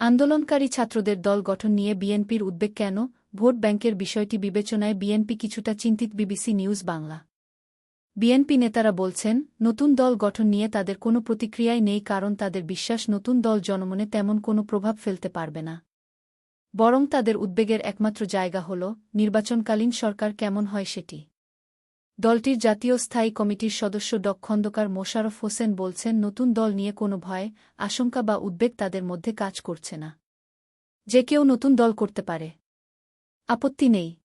আন্দোলনকারী ছাত্রদের দল গঠন নিয়ে বিএনপির উদ্বেগ কেন? ভোট ব্যাংকের বিষয়টি বিবেচনায় বিএনপি কিছুটা চিন্তিত বিবিসি নিউজ বাংলা। বিএনপি নেতারা বলছেন, নতুন দল গঠন নিয়ে তাদের কোনো প্রতিক্রিয়াই নেই কারণ তাদের বিশ্বাস নতুন দল জনমনে তেমন কোনো প্রভাব ফেলতে পারবে না। বরং তাদের উদ্বেগের একমাত্র জায়গা হল, নির্বাচনকালীন সরকার কেমন হয় সেটি। দলটির জাতীয় স্থায়ী কমিটির সদস্য ড. খন্দকার মোশারফ হোসেন বলছেন, নতুন দল নিয়ে কোনো ভয়, আশঙ্কা বা উদ্বেগ তাদের মধ্যে কাজ করছে না। যে কেউ নতুন দল করতে পারে। আপত্তি নেই।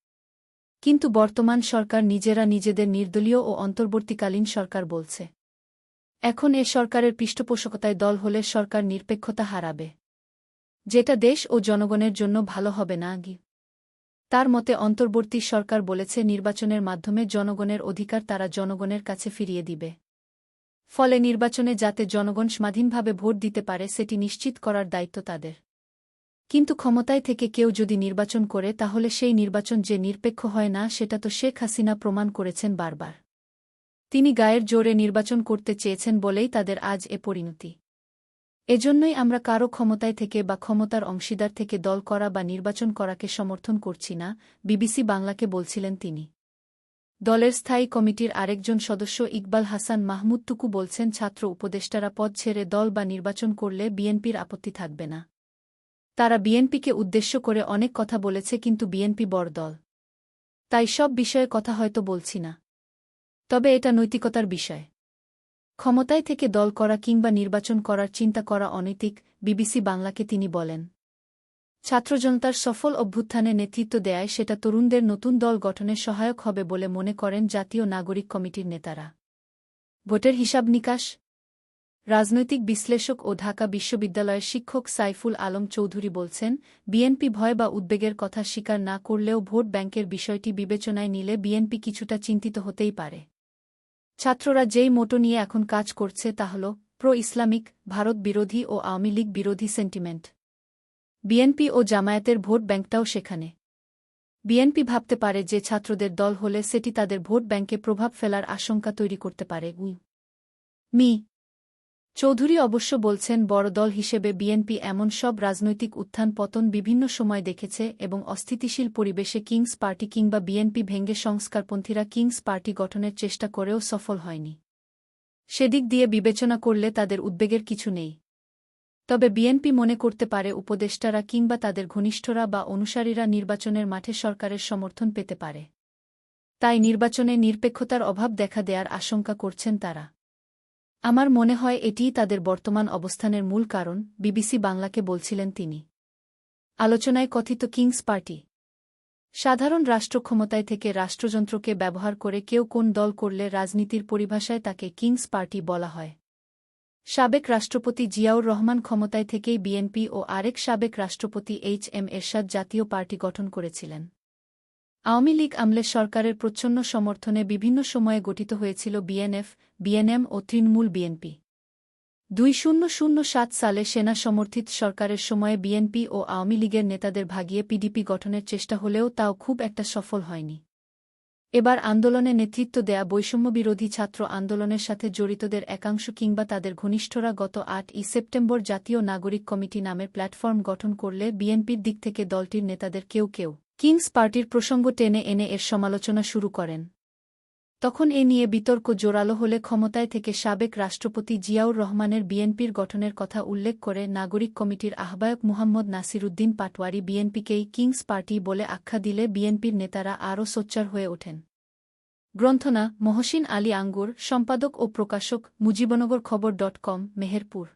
কিন্তু বর্তমান সরকার নিজেরা নিজেদের নির্দলীয় ও অন্তর্বর্তীকালীন সরকার বলছে। এখন এ সরকারের পৃষ্ঠপোষকতায় দল হলে সরকার নিরপেক্ষতা হারাবে। যেটা দেশ ও জনগণের জন্য ভালো হবে না, গি। তার মতে অন্তর্বর্তী সরকার বলেছে নির্বাচনের মাধ্যমে জনগণের অধিকার তারা জনগণের কাছে ফিরিয়ে দিবে। ফলে নির্বাচনে যাতে জনগণ স্বাধীনভাবে ভোট দিতে পারে সেটি নিশ্চিত করার দায়িত্ব তাদের। কিন্তু ক্ষমতায় থেকে কেউ যদি নির্বাচন করে তাহলে সেই নির্বাচন যে নিরপেক্ষ হয় না সেটা তো শেখ হাসিনা প্রমাণ করেছেন বারবার। তিনি গায়ের জোরে নির্বাচন করতে চেয়েছেন বলেই তাদের আজ এ পরিণতি। এজন্যই আমরা কারও ক্ষমতায় থেকে বা ক্ষমতার অংশীদার থেকে দল করা বা নির্বাচন করাকে সমর্থন করছি না, বিবিসি বাংলাকে বলছিলেন তিনি। দলের স্থায়ী কমিটির আরেকজন সদস্য ইকবাল হাসান মাহমুদ টুকু বলছেন, ছাত্র উপদেষ্টারা পদ ছেড়ে দল বা নির্বাচন করলে বিএনপির আপত্তি থাকবে না। তারা বিএনপিকে উদ্দেশ্য করে অনেক কথা বলেছে, কিন্তু বিএনপি বড় দল। তাই সব বিষয়ে কথা হয়তো বলছি না। তবে এটা নৈতিকতার বিষয়। ক্ষমতায় থেকে দল করা কিংবা নির্বাচন করার চিন্তা করা অনৈতিক, বিবিসি বাংলাকে তিনি বলেন। ছাত্রজনতার সফল অভ্যুত্থানে নেতৃত্ব দেয় সেটা তরুণদের নতুন দল গঠনে সহায়ক হবে বলে মনে করেন জাতীয় নাগরিক কমিটির নেতারা। ভোটের হিসাব নিকাশ। রাজনৈতিক বিশ্লেষক ও ঢাকা বিশ্ববিদ্যালয়ের শিক্ষক সাইফুল আলম চৌধুরী বলছেন, বিএনপি ভয় বা উদ্বেগের কথা স্বীকার না করলেও ভোট ব্যাংকের বিষয়টি বিবেচনায় নিলে বিএনপি কিছুটা চিন্তিত হতেই পারে। ছাত্ররা যেই মোটো নিয়ে এখন কাজ করছে তা হল প্রো ইসলামিক ভারত বিরোধী ও আওয়ামী লীগ বিরোধী সেন্টিমেন্ট। বিএনপি ও জামায়াতের ভোট ব্যাংকটাও সেখানে। বিএনপি ভাবতে পারে যে ছাত্রদের দল হলে সেটি তাদের ভোট ব্যাংকে প্রভাব ফেলার আশঙ্কা তৈরি করতে পারে। মি। চৌধুরী অবশ্য বলছেন, বড় দল হিসেবে বিএনপি এমন সব রাজনৈতিক উত্থান পতন বিভিন্ন সময় দেখেছে এবং অস্থিতিশীল পরিবেশে কিংস পার্টি কিংবা বিএনপি ভেঙ্গে সংস্কারপন্থীরা কিংস পার্টি গঠনের চেষ্টা করেও সফল হয়নি। সেদিক দিয়ে বিবেচনা করলে তাদের উদ্বেগের কিছু নেই। তবে বিএনপি মনে করতে পারে উপদেষ্টারা কিংবা তাদের ঘনিষ্ঠরা বা অনুসারীরা নির্বাচনের মাঠে সরকারের সমর্থন পেতে পারে। তাই নির্বাচনে নিরপেক্ষতার অভাব দেখা দেয়ার আশঙ্কা করছেন তারা। আমার মনে হয় এটিই তাদের বর্তমান অবস্থানের মূল কারণ, বিবিসি বাংলাকে বলছিলেন তিনি। আলোচনায় কথিত কিংস পার্টি। সাধারণ রাষ্ট্র ক্ষমতায় থেকে রাষ্ট্রযন্ত্রকে ব্যবহার করে কেউ কোন দল করলে রাজনীতির পরিভাষায় তাকে কিংস পার্টি বলা হয়। সাবেক রাষ্ট্রপতি জিয়াউর রহমান ক্ষমতায় থেকেই বিএনপি ও আরেক সাবেক রাষ্ট্রপতি এইচ এম এরশাদ জাতীয় পার্টি গঠন করেছিলেন। আওয়ামী লীগ আমলে সরকারের প্রচ্ছন্ন সমর্থনে বিভিন্ন সময়ে গঠিত হয়েছিল বিএনএফ, বিএনএম ও তৃণমূল বিএনপি। দুই শূন্য শূন্য সাত সালে সেনা সমর্থিত সরকারের সময়ে বিএনপি ও আওয়ামী লীগের নেতাদের ভাগিয়ে পিডিপি গঠনের চেষ্টা হলেও তাও খুব একটা সফল হয়নি। এবার আন্দোলনে নেতৃত্ব দেয়া বৈষম্যবিরোধী ছাত্র আন্দোলনের সাথে জড়িতদের একাংশ কিংবা তাদের ঘনিষ্ঠরা গত আট ই সেপ্টেম্বর জাতীয় নাগরিক কমিটি নামের প্ল্যাটফর্ম গঠন করলে বিএনপির দিক থেকে দলটির নেতাদের কেউ কেউ কিংস পার্টির প্রসঙ্গ টেনে এনে এর সমালোচনা শুরু করেন। তখন এ নিয়ে বিতর্ক জোরালো হলে ক্ষমতায় থেকে সাবেক রাষ্ট্রপতি জিয়াউর রহমানের বিএনপির গঠনের কথা উল্লেখ করে নাগরিক কমিটির আহ্বায়ক মুহাম্মদ নাসিরুদ্দিন পাটওয়ারি বিএনপিকেই কিংস পার্টি বলে আখ্যা দিলে বিএনপির নেতারা আরও সোচ্চার হয়ে ওঠেন। গ্রন্থনা, মহসিন আলী আঙ্গুর, সম্পাদক ও প্রকাশক, মুজিবনগর খবর ডট কম, মেহেরপুর।